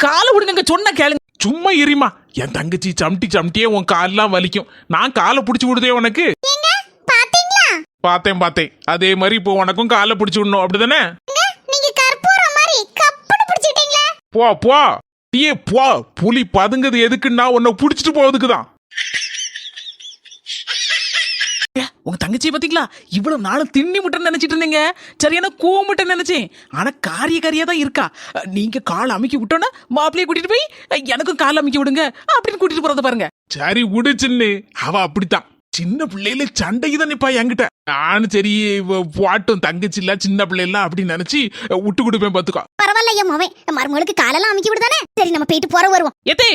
காலை விடுங்க சொன்ன கேளுங்க. சும்மா எரிமா என் தங்கச்சி சம்டி சம்டியே உன் கால்லாம் வலிக்கும். நான் காலை பிடிச்சி விடுதே உனக்கு. பாத்தீங்களா? பார்த்தேன் பார்த்தேன் அதே மாதிரி இப்போ உனக்கும் காலை பிடிச்சி விடணும். அப்படிதானே? நீங்க கற்பூரம் மாதிரி கப்புன்னு பிடிச்சிட்டீங்களா போ போ. டீயே போ. புலி பதுங்குது எதுக்குன்னா உன்னை பிடிச்சிட்டு போவதுக்கு தான் ஏ, உங்க தங்கச்சியை பாத்தீங்களா இவ்வளவு நாளும் திண்ணி முட்டைன்னு நினைச்சிட்டு இருந்தீங்க. சரியான கூமுட்டை நினைச்சேன். ஆனா காரிய காரியா தான் இருக்கா. நீங்க கால் அமுக்கி விட்டோன்னா மாப்பிள்ளைய கூட்டிட்டு போய் எனக்கும் கால் அமுக்கி விடுங்க அப்படின்னு கூட்டிட்டு போறத பாருங்க. சரி விடு சின்னு. அவ அப்படித்தான். சின்ன பிள்ளையில சண்டைக்கு தான் நிப்பா என்கிட்ட. நானும் சரி இவ பாட்டும் தங்கச்சி இல்ல சின்ன பிள்ளைல அப்படின்னு நினைச்சு விட்டு கொடுப்பேன் பாத்துக்கோ. பரவாயில்ல என் மவன் மருமகளுக்கு காலெல்லாம் அமைக்கி விடுதானே? சரி நம்ம போயிட்டு போற வருவோம். எத்தே?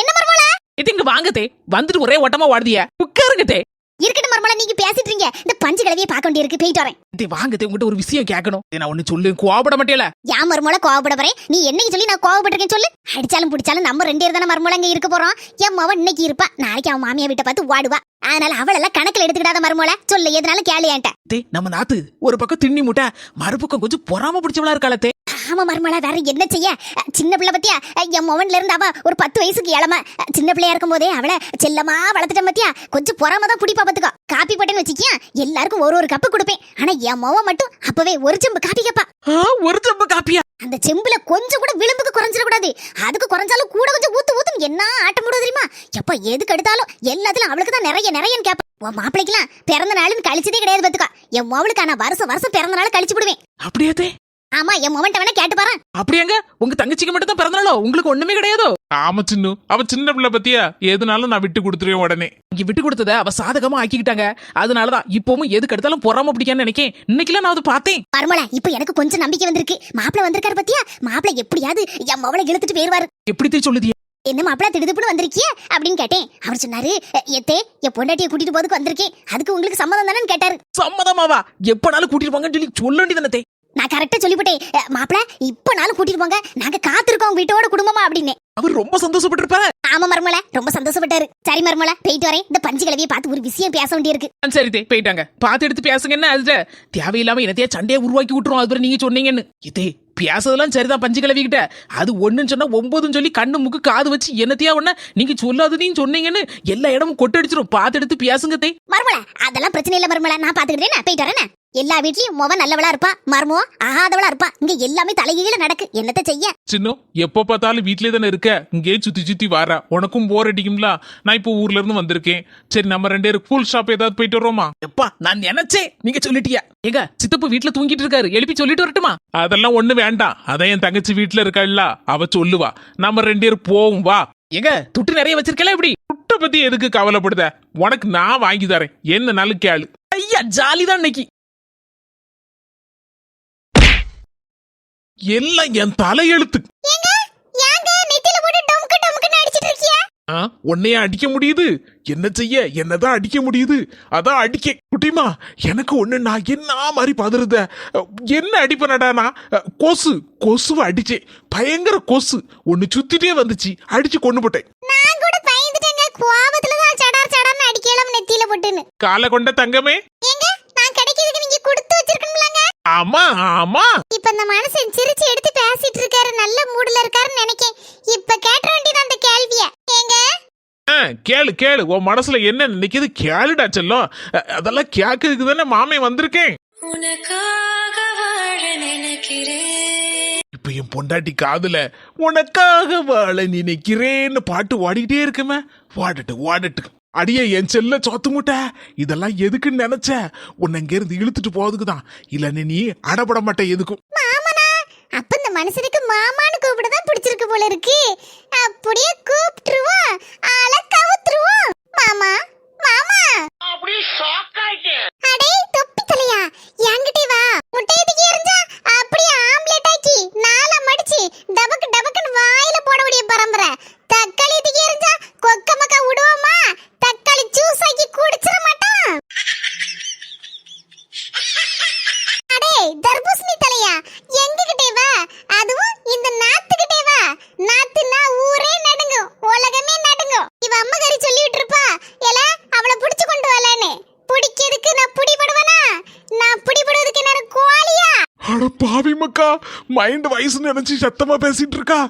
என்ன மருமகளா? எத்தே இங்க வாங்கத்தே வந்துட்டு ஒரே ஓட்டமா வாடுதிய உட்காருங்க தே. இருக்கட்டும் மருமகளா நீங்க பேசிட்டு இருக்கீங்க இந்த பஞ்சு கிழவியை பார்க்க வேண்டியிருக்கு. போயிட்டு வரேன். தே வாங்கத்தே உங்ககிட்ட ஒரு விஷயம் கேட்கணும். நான் ஒண்ணு சொல்லு கோவப்பட மாட்டேல. யா மருமகள கோவப்பட வரேன் நீ என்னைக்கு சொல்லி நான் கோவப்பட்டிருக்கேன் சொல்லு. அடிச்சாலும் பிடிச்சாலும் நம்ம ரெண்டு பேர் தானே இங்க இருக்க போறோம். என் மவன் இன்னைக்கு இருப்பா. நாளைக்கு அவன் மாமியா வீட்டை பார்த்து வாடுவா அதனால அவளெல்லாம் கணக்குல எடுத்துக்கிடாத மருமகள சொல்லு எதனால கேளியான்ட்ட நம்ம நாத்து ஒரு பக்கம் திண்ணி முட்டை மறுபக்கம் கொஞ்சம் பொறாம பிடிச்சவளா இருக்காள ஆமா மருமகளா வேற என்ன செய்ய? சின்ன பிள்ளை பத்தியா? என் மவன்ல இருந்து அவ ஒரு பத்து வயசுக்கு இளம சின்ன பிள்ளையா இருக்கும் போதே அவளை செல்லமா வளர்த்துட்டேன் பத்தியா? கொஞ்சம் பொறாம தான் பிடிப்பா பாத்துக்கோ. காப்பி போட்டேன்னு வச்சுக்கியா எல்லாருக்கும் ஒரு ஒரு கப்பு கொடுப்பேன். ஆனா என் மவன் மட்டும் அப்பவே ஒரு செம்பு காப்பி கேப்பா. ஆ, ஒரு செம்பு காப்பியா? அந்த செம்புல கொஞ்சம் கூட விளிம்புக்கு குறைஞ்சிட கூடாது. அதுக்கு குறைஞ்சாலும் கூட கொஞ்சம் ஊத்து ஊத்தும் என்ன ஆட்டம் போடுவது தெரியுமா? எப்ப எதுக்கு எடுத்தாலும் எல்லாத்துலயும் அவளுக்கு தான் நிறைய நிறையன்னு கேப்பா. உன் மாப்பிளைக்கெல்லாம் பிறந்த நாளுன்னு கழிச்சதே கிடையாது பாத்துக்கோ. என் மவளுக்கு நான் வருஷம் வருஷம் பிறந்த நாள் கழிச்சு விடுவேன் அப்படியே ஆமா என் மவன்ட்ட வேணா கேட்டு பாரு அப்படியாங்க? உங்க தங்கச்சிக்கு மட்டும் தான் பிறந்தாளோ உங்களுக்கு ஒண்ணுமே கிடையாதோ? ஆமா சின்னு. அவ சின்ன பிள்ளை பத்தியா? எதுனாலும் நான் விட்டு கொடுத்துருவேன் உடனே. இங்க விட்டு கொடுத்தத அவ சாதகமா ஆக்கிக்கிட்டாங்க. அதனாலதான் இப்பவும் எதுக்கு எடுத்தாலும் பொறாம பிடிக்கான்னு நினைக்கேன். இன்னைக்குலாம் நான் அதை பார்த்தேன். மருமல இப்ப எனக்கு கொஞ்சம் நம்பிக்கை வந்திருக்கு. மாப்பிள வந்திருக்காரு பத்தியா? மாப்பிள எப்படியாவது என் மவளை இழுத்துட்டு போயிருவாரு. எப்படி சொல்லுதிய? என்ன மாப்பிள திடுதுப்புன்னு வந்திருக்கிய? அப்படின்னு கேட்டேன். அவர் சொன்னாரு "அஹ், எத்தே என் பொண்டாட்டியை கூட்டிட்டு போறதுக்கு வந்திருக்கேன். அதுக்கு உங்களுக்கு சம்மதம் தானே கேட்டாரு. சம்மதமாவா? எப்பனாலும் கூட்டிட்டு போங்கன்னு சொல்லி சொல்ல வேண்டியதானே நான் கரெக்டா சொல்லிவிட்டேன். "அஹ், மாப்பிள இப்ப நாளும் கூட்டிட்டு போங்க. நாங்க காத்திருக்கோம் வீட்டோட குடும்பமா அப்படின்னு. அவர் ரொம்ப சந்தோஷப்பட்டிருப்பாரு. ஆமா மருமல ரொம்ப சந்தோஷப்பட்டாரு. சரி மருமல போயிட்டு வரேன். இந்த பஞ்சு கிழவியை பார்த்து ஒரு விஷயம் பேச வேண்டியிருக்கு. சரி தே போயிட்டாங்க பார்த்து எடுத்து பேசுங்க என்ன அதுல? தேவையில்லாம என்னத்தையா சண்டையை உருவாக்கி விட்டுரும் அது வரை நீங்க சொன்னீங்கன்னு. இதே பேசுறதெல்லாம் சரிதான் பஞ்சு கிளவிக்கிட்ட அது ஒண்ணுன்னு சொன்னா ஒன்பதுன்னு சொல்லி கண்ணு முக்கு காது வச்சு என்னத்தையா ஒண்ணு நீங்க சொல்லாததையும் சொன்னீங்கன்னு எல்லா இடமும் கொட்டடிச்சிரும். பார்த்து எடுத்து பேசுங்க தே. மருமல அதெல்லாம் பிரச்சனை இல்ல மருமல நான் பாத்துக்கிட்டேன் போயிட்டு வரேன் எல்லா வீட்லயும் முவ நல்லவளா இருப்பா மருமோ ஆகாதவளா இருப்பா. இங்க எல்லாமே தலைகீழ நடக்கு. என்னத்த செய்ய? சின்ன எப்ப பார்த்தாலும் வீட்லயே தானே இருக்க? இங்கேயே சுத்தி சுத்தி வாரா. உனக்கும் போர் அடிக்கும்ல. நான் இப்போ ஊர்ல இருந்து வந்திருக்கேன். சரி நம்ம ரெண்டு பேரும் ஃபுல் ஷாப் ஏதாவது போயிட்டு வரோமா எப்பா நான் நினைச்சேன் நீங்க சொல்லிட்டியா? ஏங்க சித்தப்பு வீட்டுல தூங்கிட்டு இருக்காரு. எழுப்பி சொல்லிட்டு வரட்டுமா? அதெல்லாம் ஒண்ணு வேண்டாம். அதான் என் தங்கச்சி வீட்ல இருக்காள்ல. அவ சொல்லுவா. நம்ம ரெண்டு பேரும் போவோம் வா. ஏங்க துட்டு நிறைய வச்சிருக்கல எப்படி? புட்டை பத்தி எதுக்கு கவலைப்படுத? உனக்கு நான் வாங்கி தரேன். என்ன நாளும் கேளு. ஐயா ஜாலி தான் இன்னைக்கு. எல்லாம் என் தலையெழுத்து? உன்னைய அடிக்க முடியுது. என்ன செய்ய? என்னதான் அடிக்க முடியுது? அதான் அடிக்க. குட்டிமா எனக்கு ஒண்ணு நான் என்ன மாதிரி பதறுத? என்ன அடிப்பனடா நான்? கொசு கொசுவை அடிச்சேன் பயங்கர கொசு. ஒன்னு சுத்திட்டே வந்துச்சு. அடிச்சு கொண்டு போட்டேன். நான் கூட பயந்துட்டேங்க. கோவத்துல தான் சடார் சடார்னு அடிக்கலாம் நெத்தில போட்டுன்னு. காலை கொண்ட தங்கமே. நான் கிடைக்கிறதுக்கு நீங்க கொடுத்து வச்சிருக்கணும்லங்க. ஆமா ஆமா. இப்ப இந்த மனுஷன் சிரிச்சு எடுத்து பேசிட்டு இருக்காரு நல்ல மூடுல இருக்காருன்னு நினைக்கேன். இப்ப கேட்ட வேண்டியது அந்த கேள்விய. ஏங்க? ஆ, கேளு கேளு. உன் மனசுல என்ன நினைக்குது? கேளுடா செல்லம். அதெல்லாம் கேட்கறதுக்கு தானே மாமே வந்திருக்கேன். உனக்காக வாழ நினைக்கிறேன். இப்ப என் பொண்டாட்டி காதுல உனக்காக வாழ நினைக்கிறேன்னு பாட்டு ஓடிக்கிட்டே இருக்குமே. வாடட்டு வாடட்டு. அடியே என் செல்ல சோத்து முட்டை இதெல்லாம் எதுக்குன்னு நினைச்ச? உன்னை இங்க இருந்து இழுத்துட்டு போறதுக்கு தான் இல்லன்னு நீ அடப்பட மாட்டே எதுக்கும். மாமனா அப்ப இந்த மனுஷனுக்கு மாமான்னு கூப்பிட தான் பிடிச்சிருக்கு போல இருக்கு. அப்படியே கூப்பிட்டு ஆள கவுத்துருவோம் மாமா மாமா அடே தொப்பி தலையா என்கிட்டே வா முட்டையை தூக்கி எறிஞ்சா அப்படியே ஆம்லெட் ஆக்கி நாலா மடிச்சு டபக்கு டபக்குன்னு வாயில போடக்கூடிய பரம்பரை தக்காளி தூக்கி எறிஞ்சா கொக்க மக்கா விடுவோமா தக்காளி ஜூஸ் ஆக்கி குடிச்சிட மாட்டோம் அடே தர்பூசணி தலையா எங்ககிட்டே வா அதுவும் இந்த நாத்துக்கிட்டே வா நாத்துனா ஊரே நடுங்கும் உலகமே நடுங்கும் இவ அம்மகாரி சொல்லிட்டு இருப்பா எல அவளை புடிச்சு கொண்டு வரலன்னு பிடிக்கிறதுக்கு நான் பிடிபடுவனா நான் பிடிபடுவதுக்கு என்ன கோழியா அட பாவி மக்கா மைண்ட் வயசு நினைச்சு சத்தமா பேசிட்டு இருக்கா?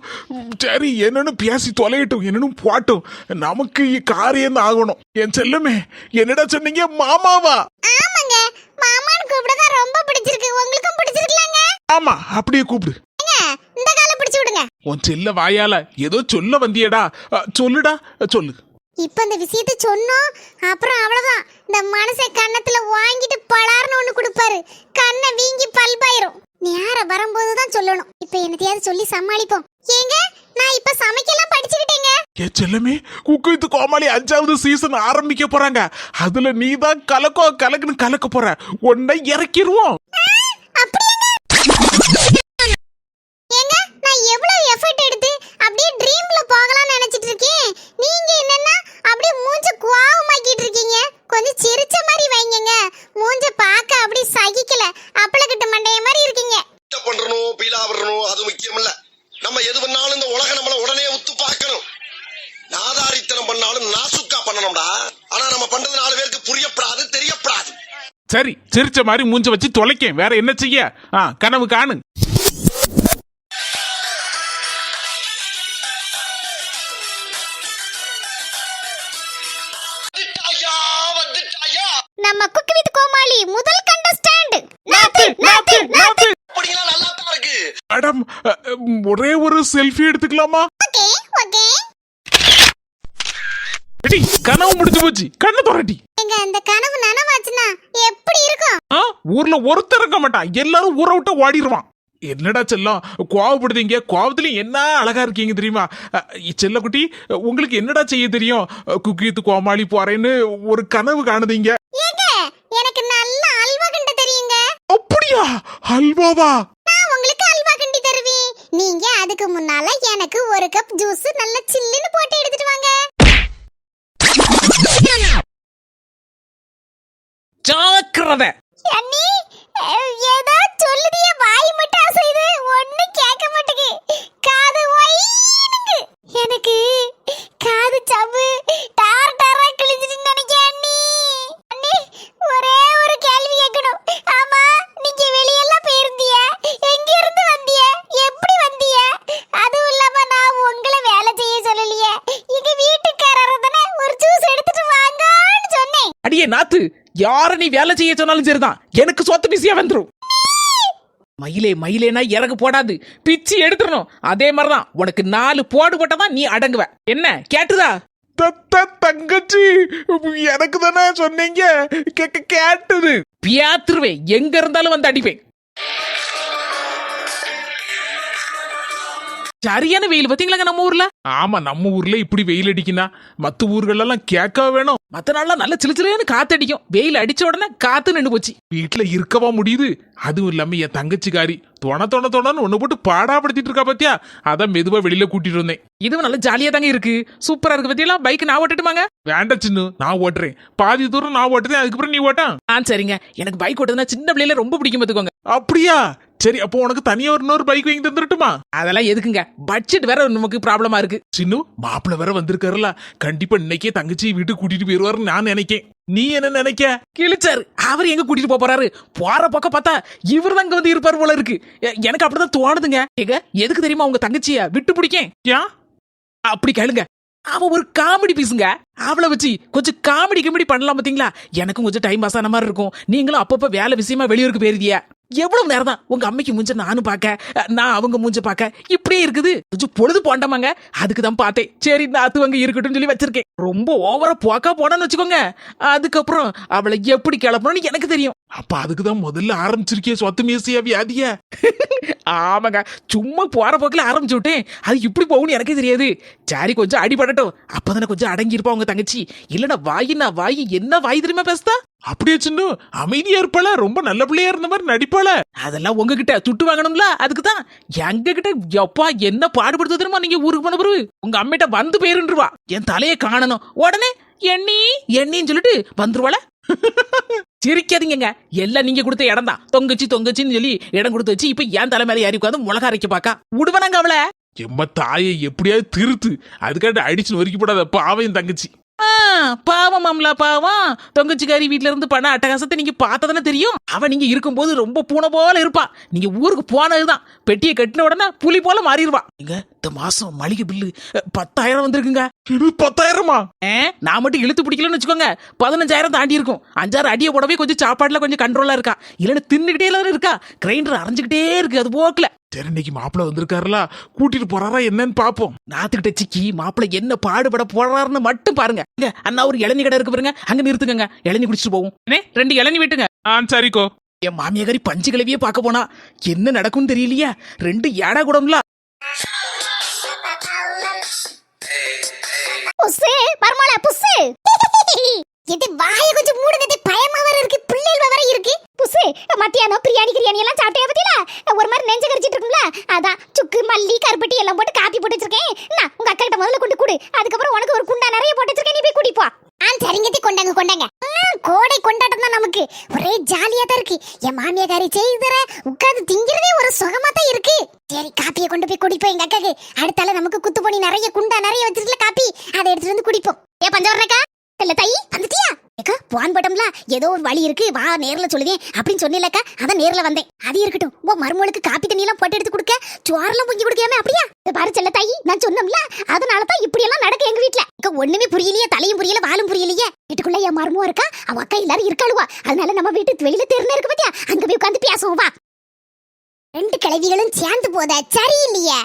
சரி என்னன்னு பேசி தொலையட்டும் என்னன்னு போட்டும் நமக்கு காரியம் தான் ஆகணும்? என் செல்லமே என்னடா சொன்னீங்க? மாமாவா? ஆமாங்க. மாமான்னு கூப்பிடதான் ரொம்ப பிடிச்சிருக்கு. உங்களுக்கும் பிடிச்சிருக்கலாங்க. ஆமா அப்படியே கூப்பிடு. இந்த காலை பிடிச்சு விடுங்க. உன் செல்ல வாயால ஏதோ சொல்ல வந்தியடா. சொல்லுடா. சொல்லு. இப்ப இந்த விஷயத்த சொன்னோம். அப்புறம் அவ்வளவுதான். இந்த மனுஷன் கன்னத்துல வாங்கிட்டு பலார்னு ஒண்ணு கொடுப்பாரு. கண்ணை வீங்கி பல்பாயிரும். நேரம் வரும்போது தான் சொல்லணும். இப்ப என்னத்தையாவது சொல்லி சமாளிப்போம். ஏங்க நான் இப்ப சமைக்கலாம் படிச்சுக்கிட்டேங்க. என் செல்லமே குக்கு வித்து கோமாளி அஞ்சாவது சீசன் ஆரம்பிக்க போறாங்க. அதுல நீ தான் கலக்கோ கலக்குன்னு கலக்க போற. உன்னை இறக்கிருவோம். ஏங்க நான் எவ்வளவு எஃபர்ட் எடுத்து அப்படியே ட்ரீம்ல போகலாம்னு நினைச்சிட்டு இருக்கேன். நீங்க என்னன்னா அப்படியே மூஞ்ச குவாவமாக்கிட்டு இருக்கீங்க. கொஞ்சம் சிரிச்ச மாதிரி வைங்கங்க. மூஞ்ச பார்க்க அப்படியே சகிக்கல. அப்பளக்கிட்ட மண்டைய மாதிரி இருக்கீங்க. பண்றணும் பீலா விடணும் அது முக்கியம் இல்ல நம்ம எது பண்ணாலும் இந்த உலக நம்மள உடனே உத்து பார்க்கணும். நாதாரித்தனம் பண்ணாலும் நாசுக்கா பண்ணணும்டா. ஆனா நம்ம பண்றது நாலு பேருக்கு புரியப்படாது தெரியப்படாது. சரி சிரிச்ச மாதிரி மூஞ்ச வச்சு தொலைக்கேன். வேற என்ன செய்ய? ஆ கனவு காணு. மேடம் ஒரே ஒரு செல்ஃபி எடுத்துக்கலாமா? எடி கனவு முடிஞ்சு போச்சு. கண்ணை தொரட்டி எங்க அந்த கனவு நனவாச்சுன்னா எப்படி இருக்கும்? ஆ ஊர்ல ஒருத்தர் இருக்க மாட்டான். எல்லாரும் ஊரை விட்டு ஓடிடுவான் என்னடா செல்லம் கோவப்படுதீங்க? கோவத்துலயும் என்ன அழகா இருக்கீங்க தெரியுமா? செல்லக்குட்டி உங்களுக்கு என்னடா செய்ய தெரியும்? குக்கித்து கோமாளி போறேன்னு ஒரு கனவு காணுதீங்க. எனக்கு நல்ல அல்வா கிண்ட தெரியுங்க. அப்படியா? அல்வாவா நான் உங்களுக்கு அல்வா கிண்டி தருவேன் நீங்க அதுக்கு முன்னால எனக்கு ஒரு கப் ஜூஸ் நல்ல சில்லுன்னு போட்டு எடுத்துட்டு வாங்க. ஜாக்கிரதை. அண்ணி ஏதோ சொல்லுதிய வாய் மட்டும் அசைது ஒண்ணும் கேட்க மாட்டேங்கு காது ஒயினுங்க எனக்கு யார நீ வேலை செய்ய சொன்னாலும் சரிதான். எனக்கு சொத்து பிசியா வந்துரும். மயிலே மயிலேனா இறகு போடாது. பிச்சு எடுத்துடணும். அதே மாதிரிதான். உனக்கு நாலு போடு போட்டதான் நீ அடங்குவ. என்ன? கேட்டுதா? தங்கச்சி எனக்கு தானே சொன்னீங்க. கேட்டது. பியாத்துருவேன். எங்க இருந்தாலும் வந்து அடிப்பேன். சரியான வெயில் பாத்தீங்களாங்க நம்ம ஊர்ல? ஆமா நம்ம ஊர்ல இப்படி வெயில் அடிக்குனா மத்த ஊர்கள் எல்லாம் கேட்க வேணும்? மத்த நாள்லாம் நல்ல சிலு சிலுன்னு காத்து அடிக்கும் வெயில் அடிச்ச உடனே காத்து நின்று போச்சு. வீட்டுல இருக்கவா முடியுது? அதுவும் இல்லாம என் தங்கச்சிக்காரி தொண தொண தொணன்னு ஒண்ணு போட்டு பாடாப்படுத்திட்டு இருக்கா பாத்தியா? அதான் மெதுவா வெளியில கூட்டிட்டு வந்தேன். இதுவும் நல்ல ஜாலியா தாங்க இருக்கு. சூப்பரா இருக்கு பத்தியெல்லாம் பைக் நான் ஓட்டட்டுமாங்க? வேண்டாம் சின்னு நான் ஓட்டுறேன். பாதி தூரம் நான் ஓட்டுறேன் அதுக்கப்புறம் நீ ஓட்டான் ஆ சரிங்க. எனக்கு பைக் ஓட்டுறதுனா சின்ன பிள்ளையில ரொம்ப பிடிக்கும் பாத்துக்கோங்க. அப்படியா? சரி அப்போ உனக்கு தனியா ஒரு இன்னொரு பைக் வாங்கி தந்துட்டுமா அதெல்லாம் எதுக்குங்க? பட்ஜெட் வேற நமக்கு ப்ராப்ளமா இருக்கு. சின்னு மாப்பிள்ள வேற வந்திருக்காருல. கண்டிப்பா இன்னைக்கே தங்கச்சி வீட்டுக்கு கூட்டிட்டு போயிருவாருன்னு நான் நினைக்கேன். நீ என்ன நினைக்க? கிழிச்சாரு. அவர் எங்க கூட்டிட்டு போறாரு? போற பக்கம் பார்த்தா இவர் தான் வந்து இருப்பார் போல இருக்கு. எனக்கு அப்படிதான் தோணுதுங்க. ஏங்க எதுக்கு தெரியுமா உங்க தங்கச்சிய விட்டு பிடிக்கேன்? ஏன் அப்படி கேளுங்க. அவ ஒரு காமெடி பீஸுங்க அவளை வச்சு கொஞ்சம் காமெடி கிமெடி பண்ணலாம் பாத்தீங்களா? எனக்கும் கொஞ்சம் டைம் பாஸ் ஆன மாதிரி இருக்கும். நீங்களும் அப்பப்ப வேலை விஷயமா வெளியூருக்கு போயிருதிய எவ்வளவு நேரம் தான் உங்க அம்மைக்கு மூஞ்ச நானும் பார்க்க நான் அவங்க மூஞ்ச பார்க்க. இப்படியே இருக்குது. கொஞ்சம் பொழுது போண்டமாங்க. அதுக்கு தான் பார்த்தேன். சரி இந்த அத்துவங்க இருக்கட்டும் சொல்லி வச்சிருக்கேன். ரொம்ப ஓவரா போக்கா போனான்னு வச்சுக்கோங்க. அதுக்கப்புறம் அவளை எப்படி கிளப்பணும்னு எனக்கு தெரியும். அப்ப அதுக்குதான் முதல்ல ஆரம்பிச்சிருக்கே சொத்து மேசியா வியாதிய? ஆமாங்க. சும்மா போற போக்கில் ஆரம்பிச்சு விட்டேன். அது இப்படி போகும்னு எனக்கே தெரியாது. சரி கொஞ்சம் அடிபடட்டும். அப்பதானே கொஞ்சம் அடங்கி இருப்பா உங்க தங்கச்சி. இல்லனா வாயினா வாய் என்ன வாய் தெரியுமா பேசுதா? அப்படியே சின்ன அமைதியா இருப்பாள? ரொம்ப நல்ல பிள்ளையா இருந்த மாதிரி நடிப்பாள? அதெல்லாம் உங்ககிட்ட துட்டு வாங்கணும்ல? அதுக்கு தான் எங்க கிட்ட எப்பா என்ன பாடுபடுத்து தெரியுமா? நீங்க ஊருக்கு போன பிறகு உங்க அம்மிட்ட வந்து பேருன்றுவா என் தலையை காணணும். உடனே எண்ணி எண்ணின்னு சொல்லிட்டு வந்துருவாள? சிரிக்காதீங்கங்க. எல்லாம் நீங்க கொடுத்த இடம் தான். தொங்கச்சி தொங்கச்சின்னு சொல்லி இடம் கொடுத்து வச்சு இப்ப என் தலை மேல ஏறி உட்காந்து மிளகா அரைக்க பாக்கா. விடுவனாங்க அவளை. எம்ம தாயை எப்படியாவது திருத்து. அதுக்காண்டி அடிச்சு நொறுக்கி போடாத பாவையும் தங்கச்சி. பாவம் மாமலா பாவம். தொங்கச்சிக்காரி வீட்ல இருந்து பண்ண அட்டகாசத்தை நீங்க பார்த்ததானே தெரியும்? அவ நீங்க இருக்கும்போது ரொம்ப பூனை போல இருப்பா. நீங்க ஊருக்கு போனதுதான். பெட்டியை கட்டின உடனே புலி போல மாறிடுவா. இங்க இந்த மாசம் மளிகை பில்லு பத்தாயிரம் வந்திருக்குங்க. பத்தாயிரமா? நான் மட்டும் இழுத்து பிடிக்கலன்னு வச்சுக்கோங்க. பதினஞ்சாயிரம் தாண்டி இருக்கும். அஞ்சாறு அடியை போடவே கொஞ்சம் சாப்பாடுல கொஞ்சம் கண்ட்ரோலா இருக்கா. இல்லைன்னு தின்னுகிட்டே இருக்கா. கிரைண்டர் அரைஞ்சுக்கிட்டே இருக்கு. அது போக்கல. சரி இன்னைக்கு மாப்பிள்ள வந்திருக்காருல கூட்டிட்டு போறாரா என்னன்னு பாப்போம். நாத்துக்கிட்ட சிக்கி மாப்பிள்ளை என்ன பாடுபட போறாருன்னு மட்டும் பாருங்க. இங்க அண்ணா ஒரு இளநீ கடை இருக்கு பாருங்க அங்க நிறுத்துங்க இளநீ குடிச்சிட்டு போவோம். அண்ணே, ரெண்டு இளநீ விட்டுங்க. ஆ சரிக்கோ. என் மாமியாரி பஞ்சு கிளவியே பார்க்க போனா என்ன நடக்கும்னு தெரியலையா. ரெண்டு ஏடா கூடம்ல. புஸ்ஸு பரமால புஸ்ஸு இது வாய கொஞ்சம் மூடுங்க பயமா வர இருக்கு? புசு மத்தியானம் பிரியாணி கிரியாணி எல்லாம் சாப்பிட்டே பத்தியில ஒரு மாதிரி நெஞ்ச கரிச்சிட்டு இருக்கும்ல? அதான் சுக்கு மல்லி கருப்பட்டி எல்லாம் போட்டு காப்பி போட்டு வச்சிருக்கேன் நான் உங்க அக்கா கிட்ட முதல்ல கொண்டு கூடு. அதுக்கப்புறம் உனக்கு ஒரு குண்டா நிறைய போட்டு வச்சிருக்கேன் நீ போய் குடிப்பா ஆ சரிங்கத்தி கொண்டாங்க கொண்டாங்க. கோடை கொண்டாட்டம் தான் நமக்கு. ஒரே ஜாலியா தான் இருக்கு. என் மாமியாரி செய்தற உட்காந்து திங்கிறதே ஒரு சுகமா தான் இருக்கு. சரி காப்பியை கொண்டு போய் குடிப்போம் எங்க அக்காக்கு. அடுத்தால நமக்கு குத்து பண்ணி நிறைய குண்டா நிறைய வச்சிருக்கல காப்பி. அதை எடுத்துட்டு வந்து குடிப்போம். ஏ பஞ்சவரக்கா இல்ல தை வந்துட்டியா ஏக்கா போன் பட்டம்ல ஏதோ ஒரு வழி இருக்கு வா நேர்ல சொல்லுதேன் அப்படின்னு சொன்னிலக்கா அதான் நேர்ல வந்தேன். அது இருக்கட்டும் உன் மருமகளுக்கு காப்பி தண்ணி எல்லாம் போட்டு எடுத்து கொடுக்க சோறெல்லாம் பொங்கி கொடுக்காம அப்படியா? பாரு செல்ல தாயி நான் சொன்னோம்ல அதனால தான் இப்படி எல்லாம் நடக்க எங்க வீட்ல. இங்க ஒண்ணுமே புரியலையே தலையும் புரியல வாலும் புரியலையே. வீட்டுக்குள்ள என் மருமம் இருக்கா? அவ அக்கா எல்லாரும் இருக்காளுவா? அதனால நம்ம வீட்டு வெளியில தெருன இருக்கு பத்தியா? அங்க போய் உட்காந்து பேசுவோம் வா. ரெண்டு கிழவிகளும் சேர்ந்து போத? சரியில்லையே.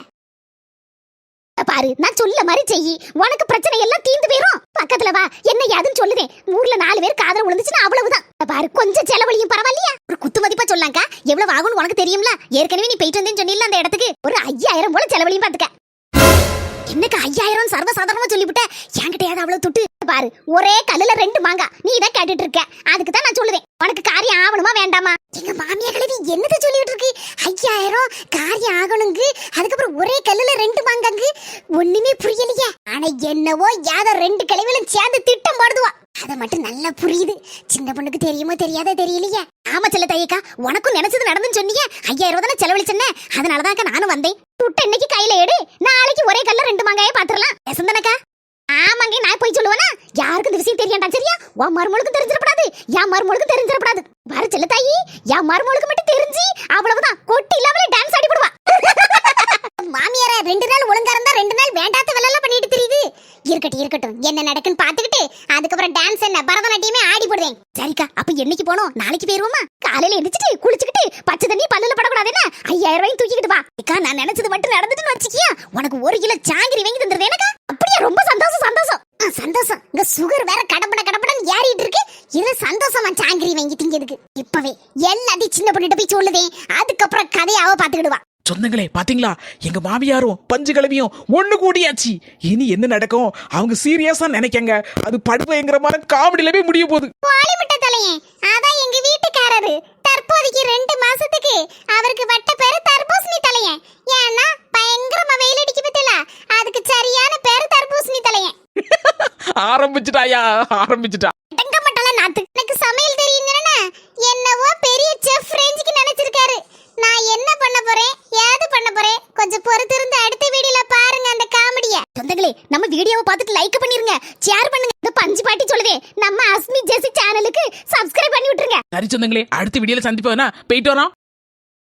பாரு நான் சொல்ல மாதிரி செய்யி. உனக்கு பிரச்சனை எல்லாம் தீந்து போயிரும். பக்கத்துல வா. என்ன யாதுன்னு சொல்லுதேன் ஊர்ல நாலு பேர் காதல விழுந்துச்சுன்னா அவ்வளவுதான். பாரு கொஞ்சம் செலவழியும். பரவாயில்லையா? ஒரு குத்து மதிப்பா சொல்லாங்க. எவ்வளவு ஆகும்னு உனக்கு தெரியும்ல? ஏற்கனவே நீ போயிட்டு வந்தேன்னு சொன்னில அந்த இடத்துக்கு? ஒரு ஐயாயிரம் போல செலவழியும் பாத்துக்க. என்னக்கு ஐயாயிரம் சர்வசாதாரணமா என்கிட்ட என்கிட்டயாவது அவ்வளவு துட்டு பாரு. ஒரே கல்லுல ரெண்டு மாங்கா. நீ இதை கேட்டுட்டு இருக்க அதுக்கு தான் நான் சொல்லுவேன் உனக்கு காரியம் ஆகணுமா வேண்டாமா? எங்க மாமியா கழுவி என்னது சொல்லிட்டு இருக்கு ஐயாயிரம் காரியம் ஆகணுங்க. அதுக்கப்புறம் ஒரே கல்லுல ரெண்டு மாங்கங்கு. ஒண்ணுமே புரியலையே. ஆனா என்னவோ யாத ரெண்டு கிழவிலும் சேர்ந்து திட்டம் போடுதுவா. அத மட்டும் நல்லா புரியுது. சின்ன பொண்ணுக்கு தெரியுமோ தெரியாத தெரியலையே. ஆமா செல்ல தையக்கா உனக்கும் நினைச்சது நடந்துன்னு சொன்னீங்க ஐயாயிரம் ரூபாய் செலவழிச்சேன்னே அதனாலதான்க்கா நானும் வந்தேன். துட்ட இன்னைக்கு கையில எடு. நாளைக்கு ஒரே கல்ல ரெண்டு மாங்காயே பாத்துரலாம். வசந்தனக்கா ஆமாங்க நான் போய் சொல்லுவேனா? யாருக்கும் இந்த விஷயம் தெரியாண்டா சரியா? உன் மருமகளுக்கும் தெரிஞ்சிடப்படாது. என் மருமகளுக்கும் தெரிஞ்சிடப்படாது. வர செல்ல தாயி என் மருமகளுக்கு மட்டும் தெரிஞ்சு அவ்வளவுதான். கொட்டி இல்லாமலே டான்ஸ் ஆடி போடுவா. மாமியார ரெண்டு நாள் ஒழுங்கா இருந்தா ரெண்டு நாள் வேண்டாத வேலை பண்ணிட்டு தெரியுது. இருக்கட்டும் இருக்கட்டும். என்ன நடக்குன்னு பாத்துக்கிட்டு அப்புறம் டான்ஸ் என்ன பரதநாட்டியமே ஆடி போடுவேன். சரிக்கா அப்ப என்னைக்கு போனோம்? நாளைக்கு போயிருவோமா? காலையில எந்திரிச்சிட்டு குளிச்சுக்கிட்டு பச்சை தண்ணி பல்லுல படக்கூடாது என்ன? ஐயாயிரம் ரூபாயும் தூக்கிக்கிட்டு வா. அக்கா நான் நினைச்சது மட்டும் நடந்துட்டுன்னு வச்சுக்கியா? உனக்கு ஒரு கிலோ ஜாங்கிரி வாங்கி தந்துருவேன் எனக்கா அப்படியே ரொம்ப சந்தோஷம் சந்தோஷம். சந்தோஷம். இங்க சுகர் வேற கடப்பட கடப்படன்னு ஏறிட்டு இருக்கு. இது சந்தோஷமா ஜாங்கிரி வாங்கி திங்கிறதுக்கு. இப்பவே எல்லாத்தையும் சின்ன பண்ணிட்டு போய் சொல்லுதேன் அதுக்கப்புறம் கதையாவ பாத்துக்கிடுவா சொந்தங்களே பாத்தீங்களா? எங்க மாமியாரும் பஞ்சு கிளவியும் ஒண்ணு கூடியாச்சு. இனி என்ன நடக்கும்? அவங்க சீரியஸா நினைக்கங்க. அது படுபயங்கரமான காமெடியில போய் முடிய போகுது. வாலிமுட்ட தலையே. அதான் எங்க வீட்டுக்காரரு. தற்போதைக்கு ரெண்டு மாசத்துக்கு அவருக்கு வட்ட பேரு தர்பூசணி தலையே. ஏன்னா பயங்கரமா வெயில் அடிக்க பத்தல அதுக்கு சரியான பேரு தர்பூசணி தலையே. ஆரம்பிச்சுட்டாயா? ஆரம்பிச்சுட்டா எங்க மட்டல நாத்து எனக்கு சமையல் தெரியுங்கன்னா என்னவோ பெரிய செஃப் ரேஞ்சுக்கு நினைச்சிருக்காரு நான் என்ன பண்ண போறேன் ஏது பண்ண போறேன் கொஞ்சம் பொறுத்திருந்து அடுத்த வீடியோல பாருங்க அந்த காமெடிய சொந்தங்களே நம்ம வீடியோவை பார்த்துட்டு லைக் பண்ணிருங்க ஷேர் பண்ணுங்க இந்த பஞ்சு பாட்டி சொல்லுவேன் நம்ம அஸ்மி ஜெசி சேனலுக்கு சப்ஸ்கிரைப் பண்ணி விட்டுருங்க சரி சொந்தங்களே அடுத்த வீடியோல சந்திப்போம்னா போயிட்டு வரோம்